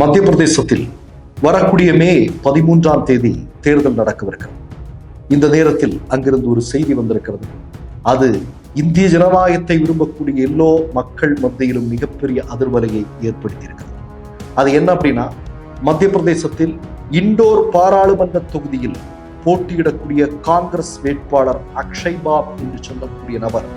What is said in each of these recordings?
மத்திய பிரதேசத்தில் வரக்கூடிய மே பதிமூன்றாம் தேதி தேர்தல் நடக்கவிருக்கிறது. இந்த நேரத்தில் அங்கிருந்து ஒரு செய்தி வந்திருக்கிறது. அது இந்திய ஜனநாயகத்தை விரும்பக்கூடிய எல்லோ மக்கள் மத்தியிலும் மிகப்பெரிய அதிர்வலையை ஏற்படுத்தியிருக்கிறது. அது என்ன அப்படின்னா மத்திய பிரதேசத்தில் இண்டோர் பாராளுமன்ற தொகுதியில் போட்டியிடக்கூடிய காங்கிரஸ் வேட்பாளர் அக்ஷய் பாப் என்று சொல்லக்கூடிய நபர்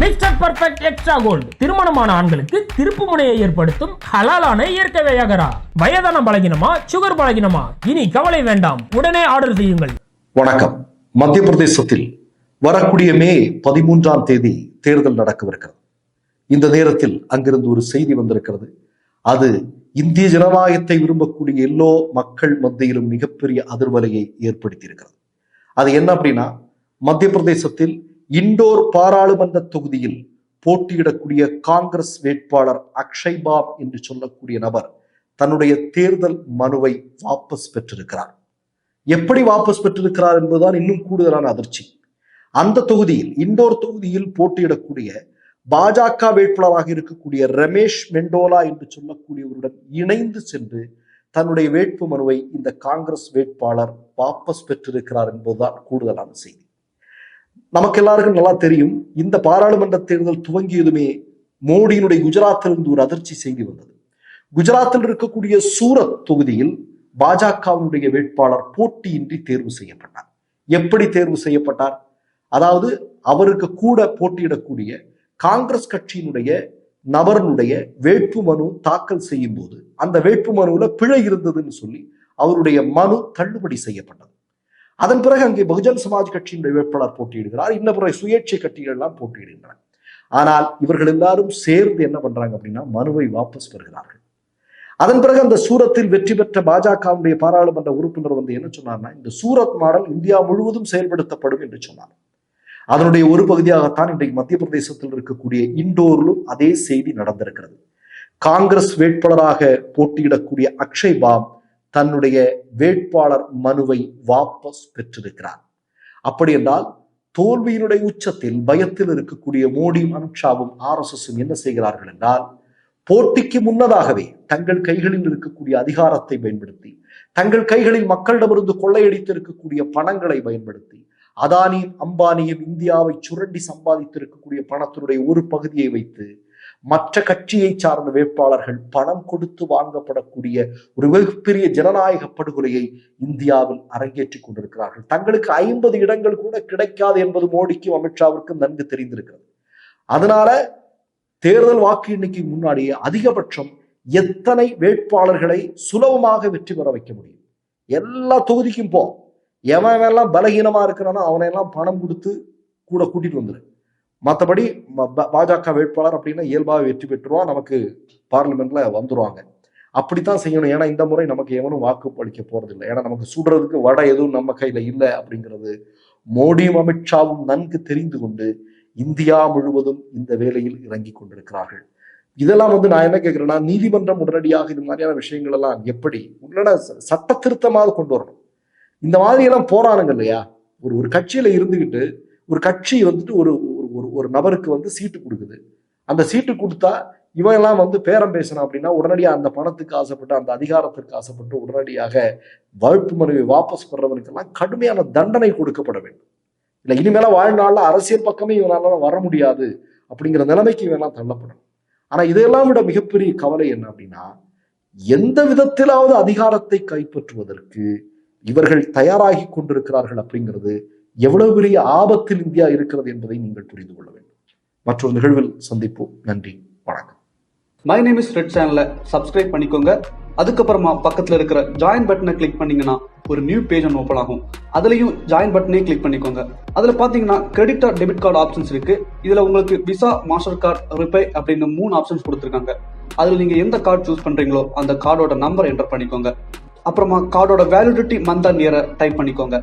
மிஸ்டர் பர்ஃபெக்ட் எக்ஸ்ட்ரா கோல்டு திருமணமான ஆண்களுக்கு திருப்பு முனையை ஏற்படுத்தும் ஹலாலான இயற்கை வியாகரா. வயதான பலகினமா சுகர் பலகினமா? இனி கவலை வேண்டாம். உடனே ஆர்டர் செய்யுங்கள். வணக்கம். மத்திய பிரதேசத்தில் வரக்கூடிய மே பதிமூன்றாம் தேதி தேர்தல் நடக்கவிருக்கிறது. இந்த நேரத்தில் அங்கிருந்து ஒரு செய்தி வந்திருக்கிறது. அது இந்திய ஜனநாயகத்தை விரும்பக்கூடிய எல்லோ மக்கள் மத்தியிலும் மிகப்பெரிய அதிர்வலையை ஏற்படுத்தியிருக்கிறது. அது என்ன அப்படின்னா மத்திய பிரதேசத்தில் இண்டோர் பாராளுமன்ற தொகுதியில் போட்டியிடக்கூடிய காங்கிரஸ் வேட்பாளர் அக்ஷய் பாப் என்று சொல்லக்கூடிய நபர் தன்னுடைய தேர்தல் மனுவை வாபஸ் பெற்றிருக்கிறார். எப்படி வாபஸ் பெற்றிருக்கிறார் என்பதுதான் இன்னும் கூடுதலான அதிர்ச்சி. அந்த தொகுதியில் இண்டோர் தொகுதியில் போட்டியிடக்கூடிய பாஜக வேட்பாளராக இருக்கக்கூடிய ரமேஷ் மெண்டோலா என்று சொல்லக்கூடியவருடன் இணைந்து சென்று தன்னுடைய வேட்பு மனுவை இந்த காங்கிரஸ் வேட்பாளர் வாபஸ் பெற்றிருக்கிறார் என்பதுதான் கூடுதலான செய்தி. நமக்கு எல்லாருக்கும் நல்லா தெரியும் இந்த பாராளுமன்ற தேர்தல் துவங்கியதுமே மோடியினுடைய குஜராத்திலிருந்து ஒரு அதிர்ச்சி செய்தி வந்தது. குஜராத்தில் இருக்கக்கூடிய சூரத் தொகுதியில் பாஜகவினுடைய வேட்பாளர் போட்டியின்றி தேர்வு செய்யப்பட்டார். எப்படி தேர்வு செய்யப்பட்டார்? அதாவது அவருக்கு கூட போட்டியிடக்கூடிய காங்கிரஸ் கட்சியினுடைய நபரனுடைய வேட்பு மனு தாக்கல் செய்யும் போது அந்த வேட்பு மனுவில் பிழை இருந்ததுன்னு சொல்லி அவருடைய மனு தள்ளுபடி செய்யப்பட்டது. அதன் பிறகு அங்கே பகுஜன் சமாஜ் கட்சியினுடைய வேட்பாளர் போட்டியிடுகிறார். இன்ன பிறகு சுயேட்சை கட்சிகள் எல்லாம் போட்டியிடுகின்றன. ஆனால் இவர்கள் எல்லாரும் சேர்ந்து என்ன பண்றாங்க அப்படின்னா மனுவை வாபஸ் பெறுகிறார்கள். அதன் பிறகு அந்த சூரத்தில் வெற்றி பெற்ற பாஜகவுடைய பாராளுமன்ற உறுப்பினர் வந்து என்ன சொன்னார்னா இந்த சூரத் மாடல் இந்தியா முழுவதும் செயல்படுத்தப்படும் என்று சொன்னார். அதனுடைய ஒரு பகுதியாகத்தான் இன்றைக்கு மத்திய பிரதேசத்தில் இருக்கக்கூடிய இண்டோரிலும் அதே செய்தி நடந்திருக்கிறது. காங்கிரஸ் வேட்பாளராக போட்டியிடக்கூடிய அக்ஷய் பாப் தன்னுடைய வேட்பாளர் மனுவை வாபஸ் பெற்றிருக்கிறார். அப்படி என்றால் தோல்வியினுடைய உச்சத்தில் பயத்தில் இருக்கக்கூடிய மோடியும் அமித்ஷாவும் ஆர் எஸ் என்ன செய்கிறார்கள் என்றால் போட்டிக்கு முன்னதாகவே தங்கள் கைகளில் இருக்கக்கூடிய அதிகாரத்தை பயன்படுத்தி தங்கள் கைகளில் மக்களிடமிருந்து கொள்ளையடித்து இருக்கக்கூடிய பணங்களை பயன்படுத்தி அதானியும் அம்பானியும் இந்தியாவை சுரண்டி சம்பாதித்திருக்கக்கூடிய பணத்தினுடைய ஒரு பகுதியை வைத்து மற்ற கட்சியை சார்ந்த வேட்பாளர்கள் பணம் கொடுத்து வாங்கப்படக்கூடிய ஒரு மிகப்பெரிய ஜனநாயக படுகொலையை இந்தியாவில் அரங்கேற்றிக் கொண்டிருக்கிறார்கள். தங்களுக்கு ஐம்பது இடங்கள் கூட கிடைக்காது என்பது மோடிக்கும் அமித்ஷாவிற்கும் நன்கு தெரிந்திருக்கிறது. அதனால தேர்தல் வாக்கு எண்ணிக்கை முன்னாடியே அதிகபட்சம் எத்தனை வேட்பாளர்களை சுலபமாக வெற்றி பெற வைக்க முடியும்? எல்லா தொகுதிக்கும் போ. எவன் எல்லாம் பலகீனமா இருக்கிறானோ அவனையெல்லாம் பணம் கொடுத்து கூட கூட்டிட்டு வந்துரு. மற்றபடி பாஜக வேட்பாளர் அப்படின்னா இயல்பாக வெற்றி பெற்றுருவான். நமக்கு பார்லிமெண்ட்ல வந்துருவாங்க. அப்படித்தான் செய்யணும். ஏன்னா இந்த முறை நமக்கு எவனும் வாக்கு அளிக்க போறது இல்லை ஏன்னா நமக்கு சுடுறதுக்கு வடை எதுவும் நம்ம கையில இல்லை அப்படிங்கிறது மோடியும் அமித்ஷாவும் நன்கு தெரிந்து கொண்டு இந்தியா முழுவதும் இந்த வேலையில் இறங்கி கொண்டிருக்கிறார்கள். இதெல்லாம் வந்து நான் என்ன கேட்கிறேன்னா நீதிமன்றம் உடனடியாக இது மாதிரியான விஷயங்கள் எல்லாம் எப்படி உடனே சட்ட திருத்தமாக கொண்டு வரணும். இந்த மாதிரி எல்லாம் போராடுங்க இல்லையா? ஒரு ஒரு கட்சியில இருந்துகிட்டு ஒரு கட்சி வந்துட்டு ஒரு ஒரு ஒரு நபருக்கு வந்து சீட்டு கொடுக்குது. அந்த சீட்டு கொடுத்தா இவன் எல்லாம் வந்து பேரம் பேசணும் அப்படின்னா உடனடியாக அந்த பணத்துக்கு ஆசைப்பட்டு அந்த அதிகாரத்திற்கு ஆசைப்பட்டு உடனடியாக வகுப்பு மனுவை வாபஸ் பெறவனுக்கெல்லாம் கடுமையான தண்டனை கொடுக்கப்பட வேண்டும். இல்லை இனிமேல வாழ்நாளில் அரசியல் பக்கமே இவனால வர முடியாது அப்படிங்கிற நிலைமைக்கு இவெல்லாம் தள்ளப்படும் ஆனால் இதையெல்லாம் விட மிகப்பெரிய கவலை என்ன அப்படின்னா எந்த விதத்திலாவது அதிகாரத்தை கைப்பற்றுவதற்கு இவர்கள் தயாராகி கொண்டிருக்கிறார்கள் அப்படிங்கிறது எவ்வளவு பெரிய ஆபத்தில் இந்தியா இருக்கிறது என்பதை நீங்கள் புரிந்து கொள்ள வேண்டும். மற்றொரு நிகழ்வில் சந்திப்போம். நன்றி. வணக்கம். மை நேம் இஸ் ரெட் சேனலை சப்ஸ்கிரைப் பண்ணிக்கோங்க. அதுக்கப்புறமா பக்கத்தில் இருக்கிற ஜாயின் பட்டனை கிளிக் பண்ணீங்கன்னா ஒரு நியூ பேஜ் ஒன்று ஓப்பன் ஆகும். அதுலயும் ஜாயின் பட்டனே கிளிக் பண்ணிக்கோங்க. அதுல பாத்தீங்கன்னா credit card debit card options இருக்கு. இதுல உங்களுக்கு விசா மாஸ்டர் கார்டு ரிப்பே அப்படின்னு மூணு ஆப்ஷன்ஸ் கொடுத்துருக்காங்க. அதுல நீங்க எந்த கார்டு சூஸ் பண்றீங்களோ அந்த கார்டோட நம்பர் என்டர் பண்ணிக்கோங்க. அப்புறமா கார்டோட வேலிடிட்டி மந்த் அண்ட் இயரை டைப் பண்ணிக்கோங்க.